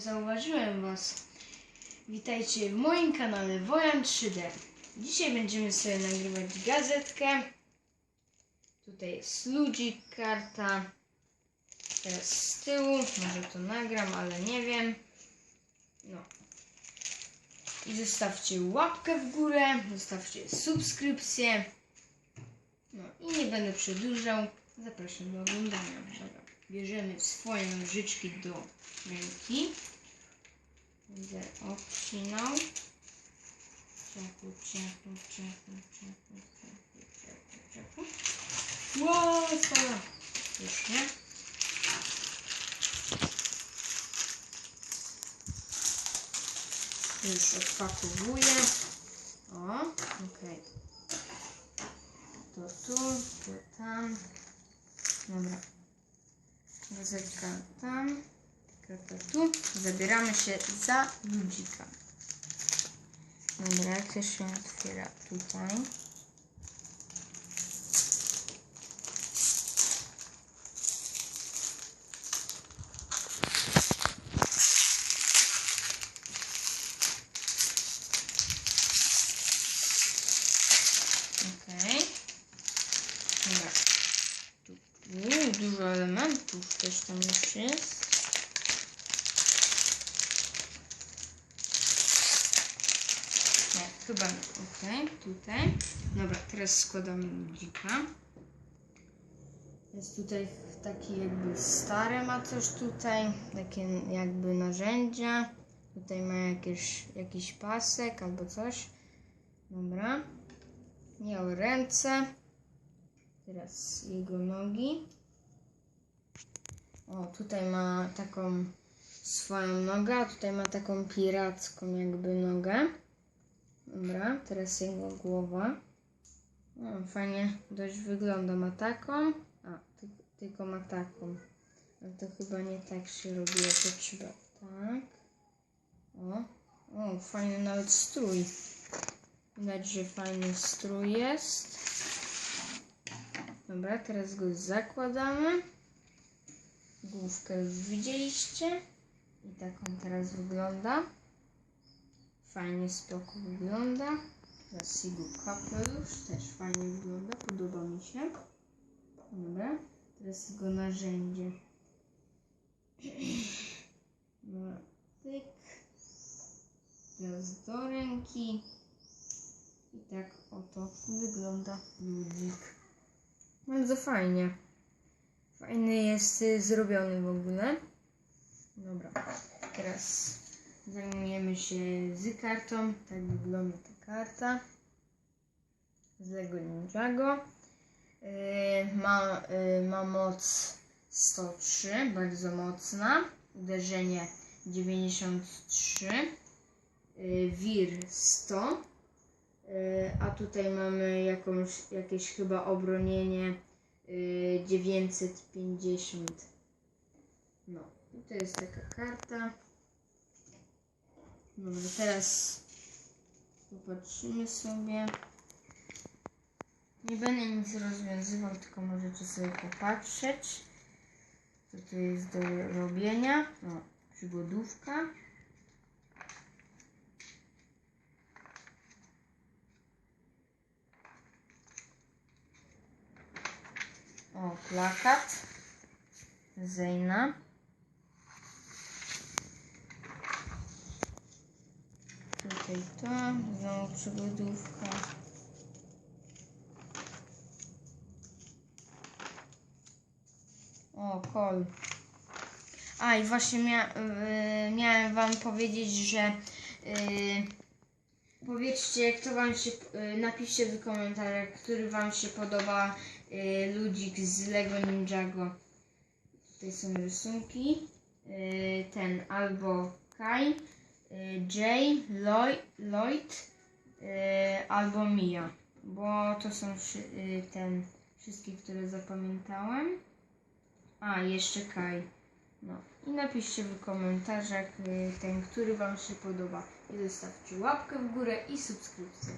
zauważyłem Was. Witajcie w moim kanale Wojan 3D. Dzisiaj będziemy sobie nagrywać gazetkę. Tutaj jest ludzik, karta. Teraz z tyłu, może to nagram, ale nie wiem. No. I zostawcie łapkę w górę, zostawcie subskrypcję. No i nie będę przedłużał. Zapraszam do oglądania. Dobra. Bierzemy swoje nożyczki do ręki. Będę obcinał. Ciapu, ciapu, ciapu, ciapu, ciapu, ciapu, ciapu. Ło, spada. Już nie. Już odpakowuję. O, okej. To tu, to tam. Dobra. Tam. Tu. Zabieramy się za ludzika. Dobra, to się otwiera tutaj. Okej. Dobra. Uuu, dużo elementów też tam już jest. Nie, chyba nie. Okej, tutaj. Dobra, teraz składamy ludzika. Jest tutaj taki jakby stary ma coś tutaj, takie jakby narzędzia. Tutaj ma jakieś, jakiś pasek albo coś. Dobra. Miał ręce. Teraz jego nogi. O, tutaj ma taką swoją nogę, a tutaj ma taką piracką jakby nogę. Dobra, teraz jego głowa. O, fajnie dość wygląda. Ma taką, a ty, tylko ma taką. Ale to chyba nie tak się robi, jak to trzeba. Tak. O, o, fajny nawet strój. Widać, że fajny strój jest. Dobra, teraz go zakładamy. Główkę już widzieliście. I tak on teraz wygląda. Fajnie, spoko wygląda. Teraz jego kapelusz też fajnie wygląda. Podoba mi się. Dobra, teraz jego narzędzie. Dobra, tyk. Teraz do ręki. I tak oto wygląda ludzik. Bardzo fajnie. Fajny jest y, zrobiony w ogóle. Dobra, teraz zajmujemy się z kartą. Tak wygląda ta karta. Z Lego Ninjago. Yy, ma, yy, ma moc 103, bardzo mocna. Uderzenie 93. Yy, wir 100. Yy, a tutaj mamy jakąś, jakieś chyba obronienie yy, 950. No, i to jest taka karta. Dobra, teraz popatrzymy sobie. Nie będę nic rozwiązywał, tylko możecie sobie popatrzeć, co tu jest do robienia. O, przygodówka. O, plakat. Zejna. Tutaj to, znowu przygodówka. O, kol. A i właśnie mia y, miałem wam powiedzieć, że y, powiedzcie, kto wam się, y, napiszcie w komentarzach, który wam się podoba ludzik z Lego Ninjago. Tutaj są rysunki. Y, ten albo Kai, y, Jay, Lloyd, y, albo Mia, bo to są y, ten wszystkie, które zapamiętałem. A, jeszcze Kai. No i napiszcie w komentarzach y, ten, który Wam się podoba. I zostawcie łapkę w górę i subskrypcję.